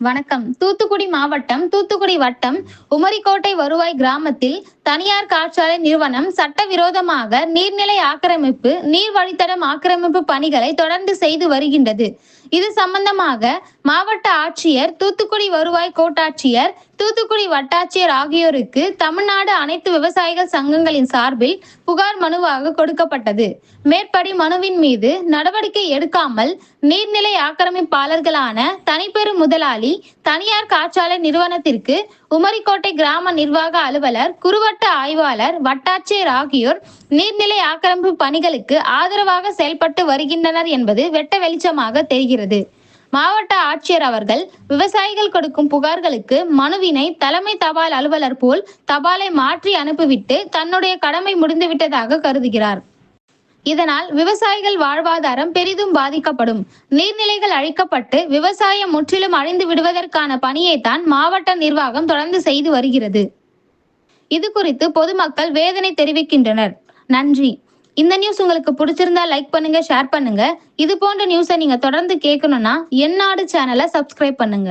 வணக்கம். தூத்துக்குடி மாவட்டம் தூத்துக்குடி வட்டம் உமரிக்கோட்டை வருவாய் கிராமத்தில் தனியார் காற்றாலை நிறுவனம் சட்டவிரோதமாக நீர்நிலை ஆக்கிரமிப்பு நீர் வழித்தடம் ஆக்கிரமிப்பு பணிகளை தொடர்ந்து செய்து வருகின்றது. இது சம்பந்தமாக மாவட்ட ஆட்சியர் தூத்துக்குடி வருவாய் கோட்டாட்சியர் தூத்துக்குடி வட்டாட்சியர் ஆகியோருக்கு தமிழ்நாடு அனைத்து விவசாயிகள் சங்கங்களின் சார்பில் புகார் மனுவாக கொடுக்கப்பட்டது. மேற்படி மனுவின் மீது நடவடிக்கை எடுக்காமல் நீர்நிலை ஆக்கிரமிப்பாளர்களான தனிப்பெரும் முதலாளி தனியார் காற்றாலை நிறுவனத்திற்கு உமரிக்கோட்டை கிராம நிர்வாக அலுவலர் குறுவட்ட ஆய்வாளர் வட்டாட்சியர் ஆகியோர் நீர்நிலை ஆக்கிரமிப்பு பணிகளுக்கு ஆதரவாக செயல்பட்டு வருகின்றனர் என்பது வெட்ட வெளிச்சமாக தெரிகிறது. மாவட்ட ஆட்சியர் அவர்கள் விவசாயிகள் கொடுக்கும் புகார்களுக்கு மனுவினை தலைமை தபால் அலுவலர் போல் தபாலை மாற்றி அனுப்பிவிட்டு தன்னுடைய கடமை முடிந்துவிட்டதாக கருதுகிறார். இதனால் விவசாயிகள் வாழ்வாதாரம் பெரிதும் பாதிக்கப்படும். நீர்நிலைகள் அழிக்கப்பட்டு விவசாயம் முற்றிலும் அழிந்து விடுவதற்கான பணியை தான் மாவட்ட நிர்வாகம் தொடர்ந்து செய்து வருகிறது. இது குறித்து பொதுமக்கள் வேதனை தெரிவிக்கின்றனர். நன்றி. இந்த நியூஸ் உங்களுக்கு பிடிச்சிருந்தா லைக் பண்ணுங்க ஷேர் பண்ணுங்க. இது போன்ற நியூஸை நீங்க தொடர்ந்து கேட்கணும்னா என்னோட சேனலை சப்ஸ்கிரைப் பண்ணுங்க.